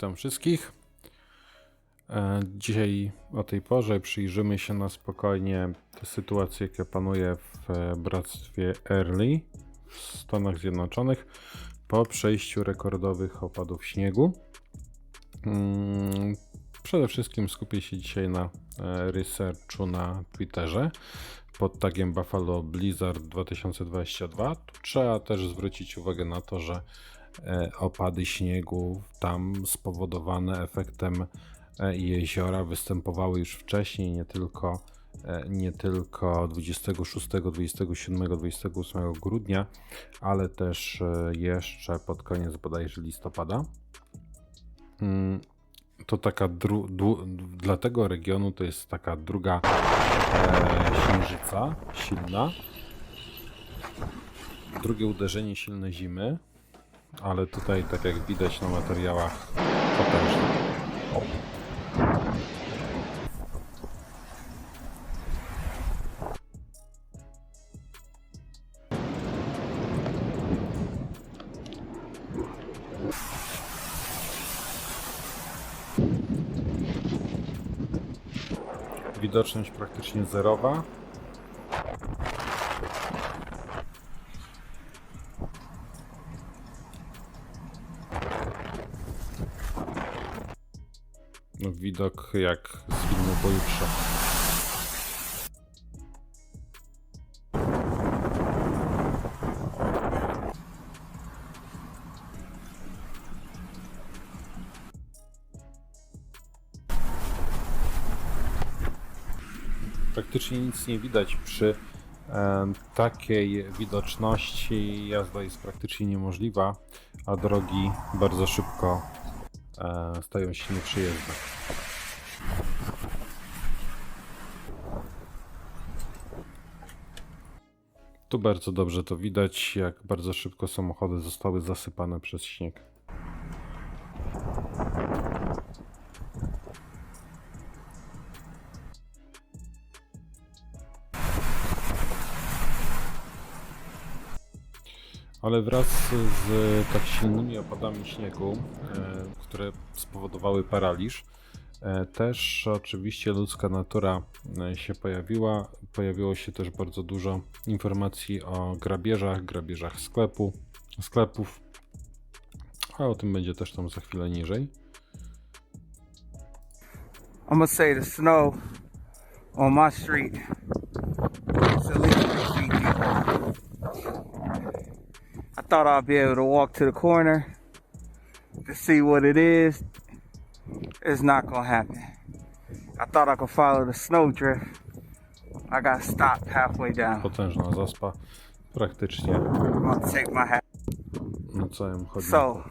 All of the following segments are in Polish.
Witam wszystkich. E, Dzisiaj o tej porze przyjrzymy się na spokojnie sytuacji, jaka panuje w e, bractwie Early w Stanach Zjednoczonych po przejściu rekordowych opadów śniegu. Mm, Przede wszystkim skupię się dzisiaj na e, researchu na Twitterze pod tagiem Buffalo Blizzard 2022. Tu trzeba też zwrócić uwagę na to, że opady śniegu tam spowodowane efektem e, jeziora występowały już wcześniej, nie tylko, e, nie tylko 26, 27, 28 grudnia, ale też e, jeszcze pod koniec bodajże listopada. Mm, To taka dla tego regionu to jest taka druga e, silna. Drugie uderzenie silne zimy, ale tutaj, tak jak widać na materiałach, potężne. Widoczność praktycznie zerowa. No, widok jak z filmu pojutrze. Praktycznie nic nie widać przy takiej widoczności. Jazda jest praktycznie niemożliwa, a drogi bardzo szybko stają się nieprzejezdne. Tu bardzo dobrze to widać, jak bardzo szybko samochody zostały zasypane przez śnieg. Ale wraz z tak silnymi opadami śniegu, e, które spowodowały paraliż, e, też oczywiście ludzka natura e, się pojawiła. Pojawiło się też bardzo dużo informacji o grabieżach, grabieżach sklepu, sklepów, a o tym będzie też tam za chwilę niżej. I'm gonna say the snow on my street is at least three feet deep. I thought I'd be able to walk to the corner to see what it is. It's not gonna happen. I thought I could follow the snowdrift. I got stopped halfway down. Potężna zaspa, praktycznie I'm gonna take my hat. na całym chodniku. So,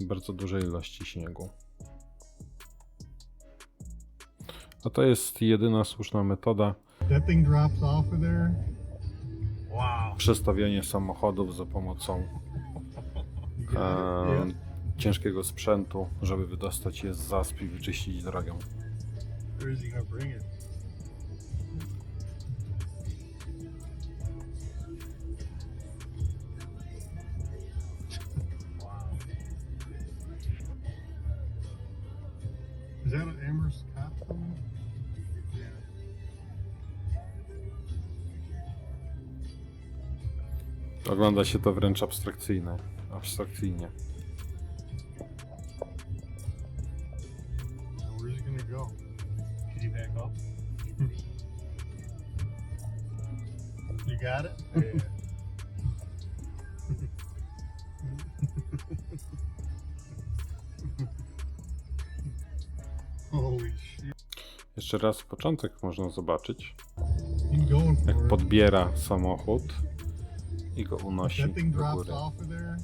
bardzo dużej ilości śniegu. A to jest jedyna słuszna metoda That thing drops off of there. Wow. przestawiania samochodów za pomocą e, ciężkiego sprzętu, żeby wydostać je z zasp i wyczyścić drogę. Is that an Amherst? Yeah. Ogląda się to wręcz abstrakcyjne, abstrakcyjnie. You got it? Yeah. Holy shit. Jeszcze raz początek można zobaczyć, He's going for jak it. podbiera samochód i go unosi That thing do drops góry. off of there.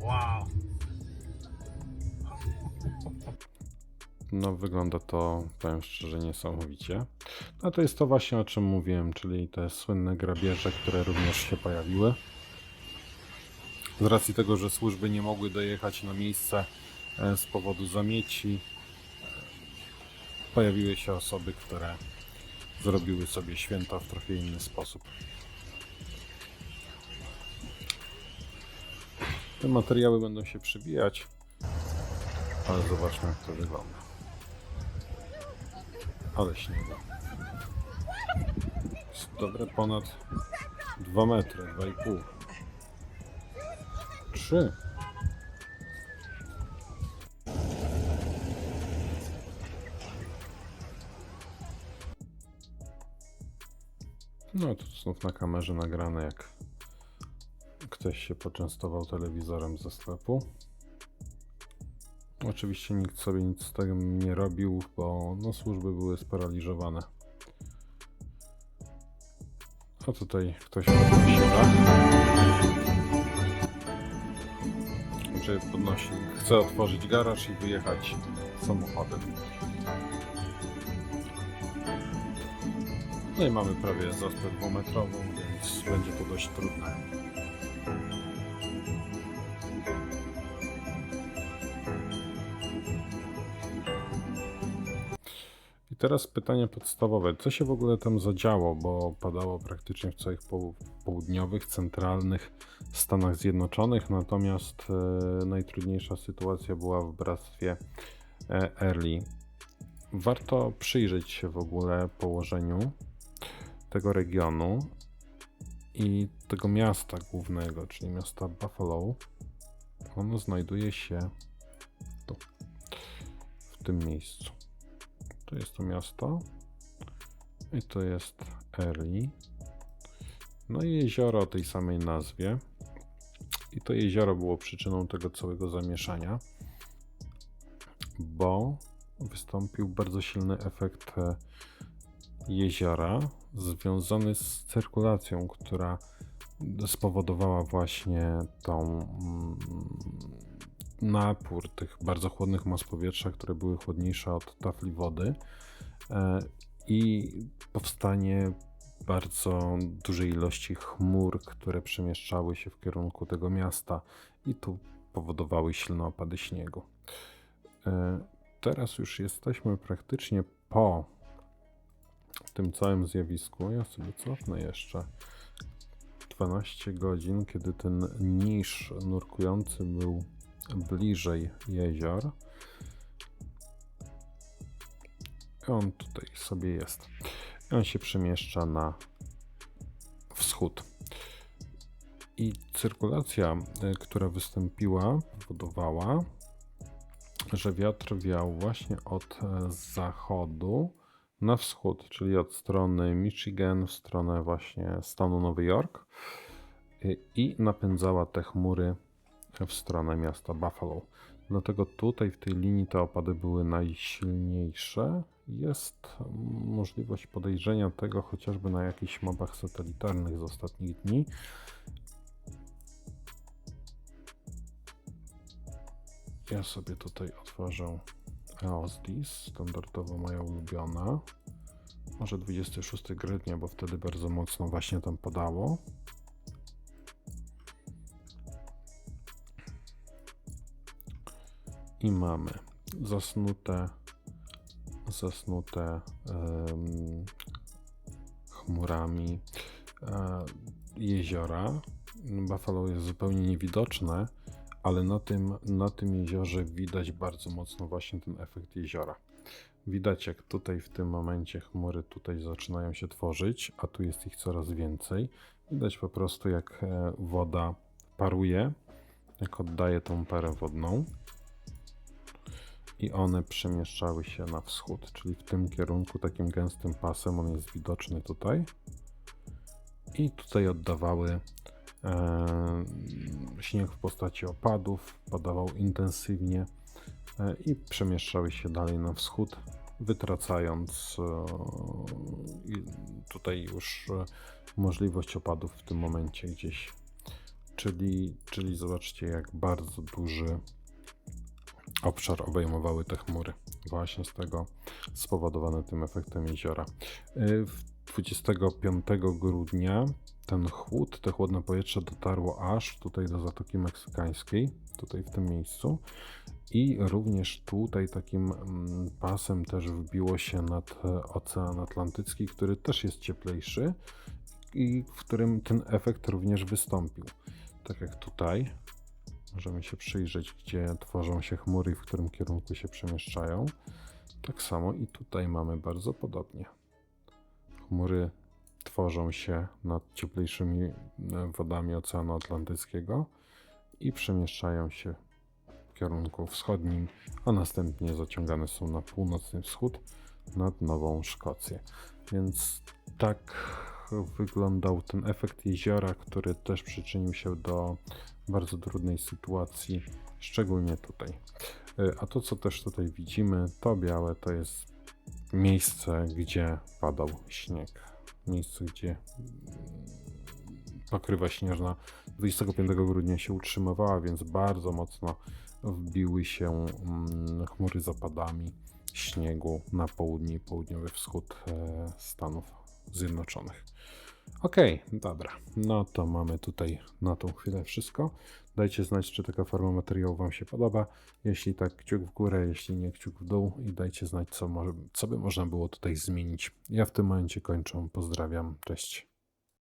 Wow. No, wygląda to, powiem szczerze, niesamowicie. No to jest to właśnie o czym mówiłem, czyli te słynne grabieże, które również się pojawiły. Z racji tego, że służby nie mogły dojechać na miejsce e, z powodu zamieci, e, pojawiły się osoby, które zrobiły sobie święta w trochę inny sposób. Te materiały będą się przybijać. Ale zobaczmy jak to wygląda. Ale śniegu. Jest dobre ponad 2 metry, 2,5. 3. No to znów na kamerze nagrane jak ktoś się poczęstował telewizorem ze sklepu. Oczywiście nikt sobie nic z tego nie robił, bo no, służby były sparaliżowane. A tutaj ktoś. Czy podnosi, chce otworzyć garaż i wyjechać samochodem. No i mamy prawie zaspę dwumetrową, więc będzie to dość trudne. Teraz pytanie podstawowe. Co się w ogóle tam zadziało? Bo padało praktycznie w całych poł- południowych, centralnych Stanach Zjednoczonych, natomiast e, najtrudniejsza sytuacja była w bractwie e, Early. Warto przyjrzeć się w ogóle położeniu tego regionu i tego miasta głównego, czyli miasta Buffalo. Ono znajduje się tu, w tym miejscu. To jest to miasto i to jest Early. No i jezioro o tej samej nazwie. I to jezioro było przyczyną tego całego zamieszania, bo wystąpił bardzo silny efekt e, jeziora związany z cyrkulacją, która spowodowała właśnie tą mm, napór tych bardzo chłodnych mas powietrza, które były chłodniejsze od tafli wody e, i powstanie bardzo dużej ilości chmur, które przemieszczały się w kierunku tego miasta i tu powodowały silne opady śniegu. E, Teraz już jesteśmy praktycznie po tym całym zjawisku. Ja sobie cofnę jeszcze 12 godzin, kiedy ten niż nurkujący był bliżej jezior. On tutaj sobie jest. On się przemieszcza na wschód. I cyrkulacja, y, która wystąpiła, powodowała, że wiatr wiał właśnie od e, zachodu na wschód, czyli od strony Michigan w stronę właśnie stanu Nowy Jork y, i napędzała te chmury w stronę miasta Buffalo. Dlatego tutaj w tej linii te opady były najsilniejsze. Jest możliwość podejrzenia tego chociażby na jakichś mapach satelitarnych z ostatnich dni. Ja sobie tutaj otworzę EOSDIS, standardowo moja ulubiona. Może 26 grudnia, bo wtedy bardzo mocno właśnie tam padało. I mamy zasnute, zasnute em, chmurami e, jeziora. Buffalo jest zupełnie niewidoczne, ale na tym, na tym jeziorze widać bardzo mocno właśnie ten efekt jeziora. Widać jak tutaj w tym momencie chmury tutaj zaczynają się tworzyć, a tu jest ich coraz więcej. Widać po prostu jak e, woda paruje, jak oddaje tą parę wodną i one przemieszczały się na wschód, czyli w tym kierunku takim gęstym pasem on jest widoczny tutaj i tutaj oddawały e, śnieg w postaci opadów, padawał intensywnie e, i przemieszczały się dalej na wschód, wytracając e, tutaj już e, możliwość opadów w tym momencie gdzieś. Czyli, czyli zobaczcie, jak bardzo duży obszar obejmowały te chmury. Właśnie z tego spowodowane tym efektem jeziora. Y, w 25 grudnia ten chłód, te chłodne powietrze dotarło aż tutaj do Zatoki Meksykańskiej, tutaj w tym miejscu. I również tutaj takim mm, pasem też wbiło się nad e, Ocean Atlantycki, który też jest cieplejszy i w którym ten efekt również wystąpił. Tak jak tutaj, Możemy się przyjrzeć, gdzie tworzą się chmury i w którym kierunku się przemieszczają. Tak samo i tutaj mamy bardzo podobnie. Chmury tworzą się nad cieplejszymi e, wodami Oceanu Atlantyckiego i przemieszczają się w kierunku wschodnim, a następnie zaciągane są na północny wschód nad Nową Szkocję. Więc tak wyglądał ten efekt jeziora, który też przyczynił się do bardzo trudnej sytuacji, szczególnie tutaj. Y, A to, co też tutaj widzimy, to białe, to jest miejsce, gdzie padał śnieg. Miejsce, gdzie pokrywa śnieżna 25 grudnia się utrzymywała, więc bardzo mocno wbiły się mm, chmury z opadami śniegu na południe i południowy wschód e, Stanów Zjednoczonych. Okej, dobra. No to mamy tutaj na tą chwilę wszystko. Dajcie znać, czy taka forma materiału Wam się podoba. Jeśli tak, kciuk w górę, jeśli nie, kciuk w dół i dajcie znać, co, może, co by można było tutaj zmienić. Ja w tym momencie kończę. Pozdrawiam. Cześć.